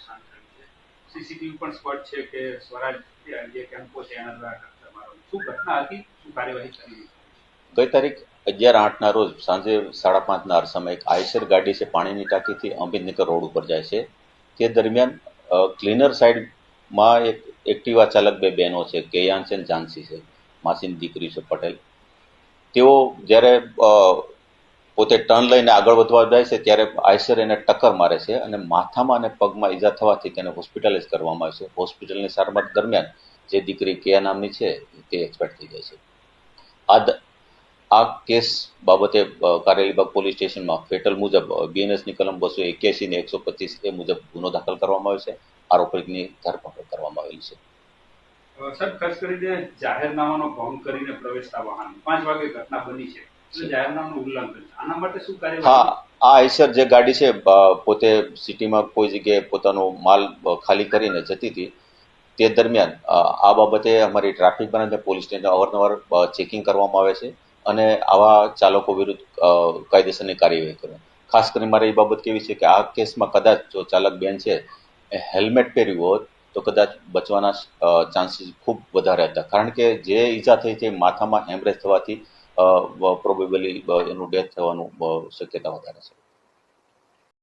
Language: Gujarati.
અવસાન થયું છે. સીસીટીવી પણ સ્પષ્ટ છે કે સ્વરાજ જે કેમ્પો છે, એના દ્વારા શું ઘટના હતી? શું કાર્યવાહી કરી ગઈ તારીખ અગિયાર આઠના રોજ સાંજે સાડા પાંચના અરસામાં એક આઈસર ગાડી છે, પાણીની ટાંકીથી અમિતનગર રોડ ઉપર જાય છે. તે દરમિયાન ક્લીનર સાઈડમાં એક એક્ટિવા ચાલક બે બહેનો છે, કેયાન છે અને ઝાંસી છે. માસીની દીકરી છે પટેલ. તેઓ જ્યારે પોતે ટર્ન લઈને આગળ વધવા જાય છે, ત્યારે આઈસર એને ટક્કર મારે છે અને માથામાં અને પગમાં ઈજા થવાથી તેને હોસ્પિટલાઇઝ કરવામાં આવે છે. હોસ્પિટલની સારવાર દરમિયાન જે દીકરી કેયા નામની છે, તે એક્સપાયર થઈ જાય છે. આ આ કેસ બાબતે કારેલીબાગ પોલીસ સ્ટેશનમાં ફેટલ મુજબ બીએનએસની કલમ બસો એક્યાસી ને એકસો પચીસ એ મુજબ ગુનો દાખલ કરવામાં આવ્યો છે. આરોપીની ધરપકડ કરવામાં આવેલી છે. સર, ખાસ કરીને જાહેરનામાનો ભંગ કરીને પ્રવેશતા વાહન પાંચ વાગે ઘટના બની છે. હા, આ આઈસર જે ગાડી છે પોતે સિટીમાં કોઈ જગ્યાએ પોતાનો માલ ખાલી કરીને જતી હતી, તે દરમિયાન આ બાબતે અમારી ટ્રાફિક બ્રાન્ચ અને પોલીસ સ્ટેશન અવારનવાર ચેકિંગ કરવામાં આવે છે અને આવા ચાલકો વિરુદ્ધ કાયદેસરની કાર્યવાહી કરે. ખાસ કરીને મારે એ બાબત કેવી છે કે આ કેસમાં કદાચ જો ચાલક બેન છે, એ હેલ્મેટ પહેર્યું હોત, તો કદાચ બચવાના ચાન્સીસ ખૂબ વધારે હતા. કારણ કે જે ઈજા થઈ તે માથામાં હેમરેજ થવાથી પ્રોબેબલી એનું ડેથ થવાનું શક્યતા વધારે છે.